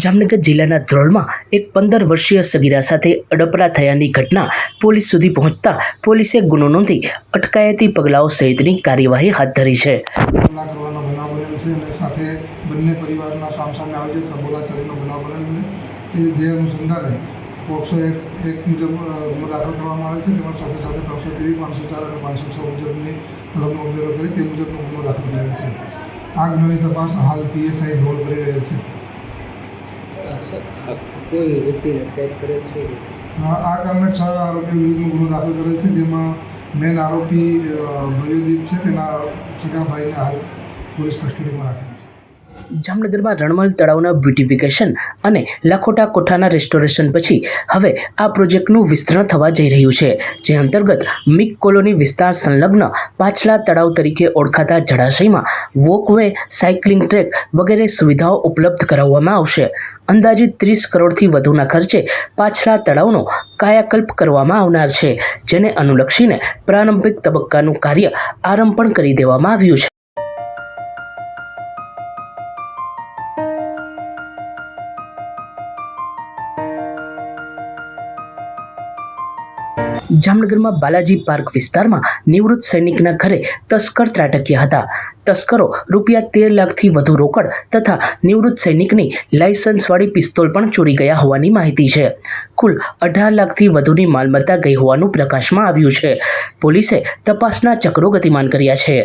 જામનગર જિલ્લાના ધ્રોળમાં એક પંદર વર્ષીય સગીરા સાથે અડપરા થયાની ઘટના પોલીસ સુધી પહોંચતા પોલીસે ગુનો નોંધી અટકાયતી પગલાઓ સહિતની કાર્યવાહી હાથ ધરી છે. અને સાથે બંને પરિવારના સામસામે આવી જતા બોલાચાલીનો બનાવ બનેલ છે. તે જે અનુસંધાને પોક્સો એક એક મુજબ ગુનો દાખલ કરવામાં આવે છે. તેમજ સાથે સાથે ત્રણસો ત્રીસ પાંચસો ચાર અને પાંચસો છ મુજબની કલમનો ઉમેરો કરી તે મુજબનો ગુનો દાખલ કરેલ છે. આ ગુનાની તપાસ હાલ પીએસઆઈ ધોળ કરી રહેલ છે. સર કોઈ વ્યક્તિને અટકાયત કરેલ છે આ કામે છ આરોપીઓ વિરુદ્ધનો ગુનો દાખલ કરેલ છે, જેમાં મેન આરોપી ભવ્યદીપ છે, તેના સગાભાઈને હાલ પોલીસ કસ્ટડીમાં રાખેલ છે. જામનગરમાં રણમલ તળાવના બ્યુટિફિકેશન અને લાખોટા કોઠાના રેસ્ટોરેશન પછી હવે આ પ્રોજેક્ટનું વિસ્તરણ થવા જઈ રહ્યું છે, જે અંતર્ગત મિક કોલોની વિસ્તાર સંલગ્ન પાછલા તળાવ તરીકે ઓળખાતા જળાશયમાં વોકવે સાયકલિંગ ટ્રેક વગેરે સુવિધાઓ ઉપલબ્ધ કરાવવામાં આવશે. અંદાજિત ત્રીસ કરોડથી વધુના ખર્ચે પાછલા તળાવનો કાયાકલ્પ કરવામાં આવનાર છે, જેને અનુલક્ષીને પ્રારંભિક તબક્કાનું કાર્ય આરંભ પણ કરી દેવામાં આવ્યું છે. જામનગરમાં બાલાજી પાર્ક વિસ્તારમાં નિવૃત્ત સૈનિકના ઘરે તસ્કર ત્રાટક્યા હતા. તસ્કરો રૂપિયા તેર લાખથી વધુ રોકડ તથા નિવૃત્ત સૈનિકની લાયસન્સવાળી પિસ્તોલ પણ ચોરી ગયા હોવાની માહિતી છે. કુલ અઢાર લાખથી વધુની માલમત્તા ગઈ હોવાનું પ્રકાશમાં આવ્યું છે. પોલીસે તપાસના ચક્રો ગતિમાન કર્યા છે.